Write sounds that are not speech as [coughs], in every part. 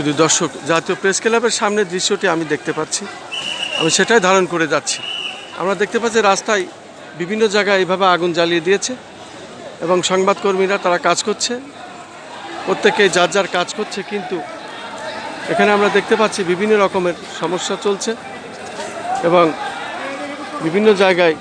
শুধু দর্শক, জাতীয় প্রেস ক্লাবের সামনের দৃশ্যটি আমি দেখতে পাচ্ছি। আমি সেটাই ধারণ করে যাচ্ছি। আমরা দেখতে পাচ্ছি রাস্তায় বিভিন্ন জায়গায় এইভাবে আগুন জ্বালিয়ে দিয়েছে এবং সংবাদকর্মীরা তারা কাজ করছে। প্রত্যেকে যার যার কাজ করছে, কিন্তু এখানে আমরা দেখতে পাচ্ছি বিভিন্ন রকমের সমস্যা চলছে এবং বিভিন্ন জায়গায়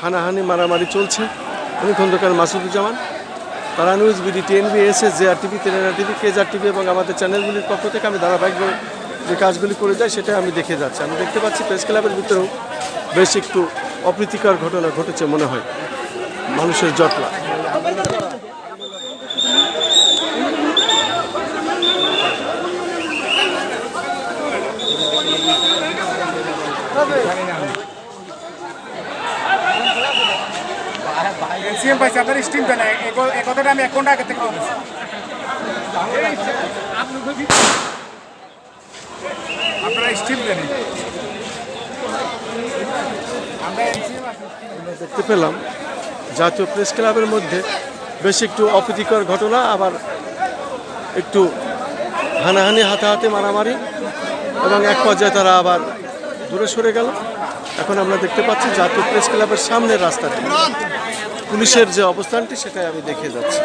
হানাহানি, মারামারি চলছে। আমি খন্দকার মাসুদুজ্জামান। তারা নিউজ বিডি, টিএনবি এসে জে আর টিভি তেলেনা টিভি কেজার টিভি এবং আমাদের চ্যানেলগুলির পক্ষ থেকে আমি ধারাবাহিকভাবে যে কাজগুলি করে যাই সেটা আমি দেখে যাচ্ছি। আমি দেখতে পাচ্ছি প্রেস ক্লাবের ভিতরেও বেশ একটু অপ্রীতিকর ঘটনা ঘটেছে মনে হয়, মানুষের জটলা। এনসিএম পাইছে, আপনার স্টিম দেন এ কথাটা আমি এক ঘণ্টা আগে থেকে বলতেছি। আপনারা স্টিম দেখতে পেলাম, জাতীয় প্রেস ক্লাবের মধ্যে বেশ একটু অপ্রীতিকর ঘটনা, আবার একটু হানাহানি, হাতাহাতি, মারামারি, এবং এক পর্যায়ে তারা আবার দূরে সরে গেল। এখন আমরা দেখতে পাচ্ছি জাতীয় প্রেস ক্লাবের সামনের রাস্তাটি। পুলিশের যে অবস্থানটি সেটাই আমি দেখে যাচ্ছি।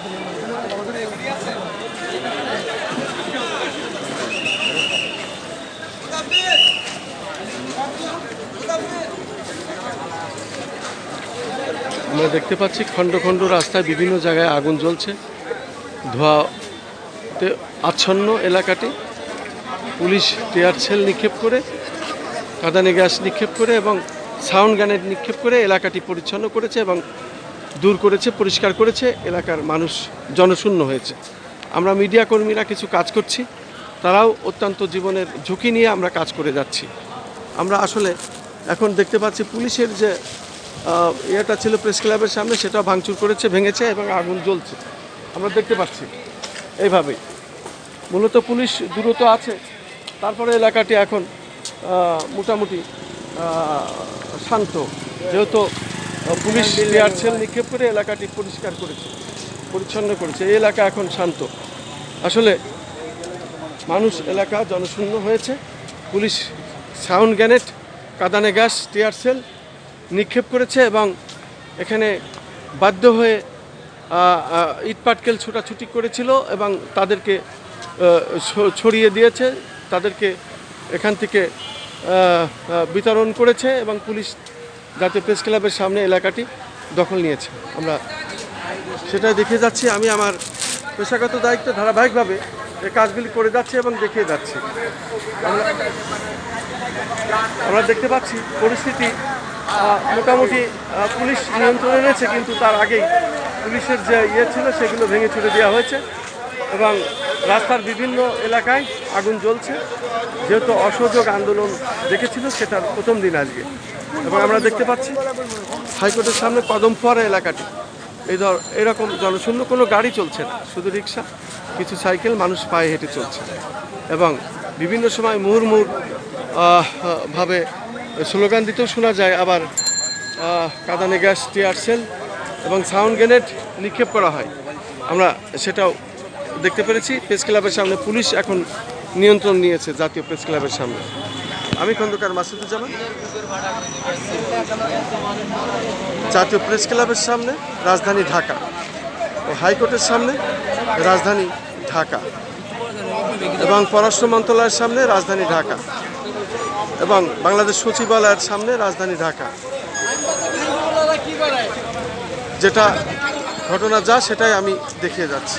[coughs] আমরা দেখতে পাচ্ছি খণ্ড খণ্ড রাস্তায় বিভিন্ন জায়গায় আগুন জ্বলছে। ধোঁয়াতে আচ্ছন্ন এলাকাটি। পুলিশ টিয়ার সেল নিক্ষেপ করে, কাঁদানে গ্যাস নিক্ষেপ করে এবং সাউন্ড গ্যানেট নিক্ষেপ করে এলাকাটি পরিচ্ছন্ন করেছে এবং দূর করেছে, পরিষ্কার করেছে। এলাকার মানুষ জনশূন্য হয়েছে। আমরা মিডিয়া কর্মীরা কিছু কাজ করছি। তারাও অত্যন্ত জীবনের ঝুঁকি নিয়ে আমরা কাজ করে যাচ্ছি। আমরা আসলে এখন দেখতে পাচ্ছি পুলিশের যে ইয়েটা ছিল প্রেস ক্লাবের সামনে সেটা ভাঙচুর করেছে, ভেঙেছে এবং আগুন জ্বলছে। আমরা দেখতে পাচ্ছি। এইভাবেই। মূলত পুলিশ দূরত্ব আছে। তারপরে এলাকাটি এখন মোটামুটি শান্ত। যেহেতু পুলিশ লেয়ার সেল নিক্ষেপ করে এলাকাটি পরিষ্কার করেছে, পরিচ্ছন্ন করেছে। এই এলাকা এখন শান্ত। আসলে, মানুষ, এলাকা জনশূন্য হয়েছে। পুলিশ সাউন্ড গ্যানেট, কাদানে গ্যাস, টিয়ার সেল নিক্ষেপ করেছে এবং এখানে বাধ্য হয়ে আহ, আহ, ইট পাটকেল ছোটাছুটি করেছিল এবং তাদেরকে ছড়িয়ে দিয়েছে তাদেরকে এখান থেকে বিতরণ করেছে এবং পুলিশ জাতীয় প্রেস ক্লাবের সামনে এলাকাটি দখল নিয়েছে। আমরা সেটাই দেখে যাচ্ছি। আমি আমার পেশাগত দায়িত্ব ধারাবাহিকভাবে এই কাজগুলি করে যাচ্ছি এবং দেখিয়ে যাচ্ছি। আমরা দেখতে পাচ্ছি পরিস্থিতি মোটামুটি পুলিশ নিয়ন্ত্রণে রয়েছে, কিন্তু তার আগেই পুলিশের যে ইয়ে ছিল, সেগুলো ভেঙে ছুটে দেওয়া হয়েছে। এবং রাস্তার বিভিন্ন এলাকায় আগুন জ্বলছে। যেহেতু অসহযোগ আন্দোলন দেখেছিল, সেটার প্রথম দিন আজকে। এবং আমরা দেখতে পাচ্ছি, হাইকোর্টের সামনে কদম ফোয়ারা এলাকাটি। এই ধর, এরকম জনশূন্য, কোনো গাড়ি চলছে না। শুধু রিক্সা, কিছু সাইকেল মানুষ পায়ে হেঁটে চলছে। এবং বিভিন্ন সময় মুহুর্মুর ভাবে স্লোগান দিতেও শোনা যায়, আবার কাঁদানে গ্যাস টিয়ার সেল এবং সাউন্ড গ্রেনেড নিক্ষেপ করা হয়। আমরা সেটাও দেখতে পেরেছি। প্রেস ক্লাবের সামনে পুলিশ এখন নিয়ন্ত্রণ নিয়েছে জাতীয় প্রেস ক্লাবের সামনে। আমি খন্দকার মাসুদুজ্জামান। জাতীয় প্রেস ক্লাবের সামনে, রাজধানী ঢাকা। ও হাইকোর্টের সামনে, রাজধানী ঢাকা। এবং পররাষ্ট্র মন্ত্রণালয়ের সামনে, রাজধানী ঢাকা। এবং বাংলাদেশ সচিবালয়ের সামনে রাজধানী ঢাকা। যেটা ঘটনা যা সেটাই আমি দেখিয়ে যাচ্ছি।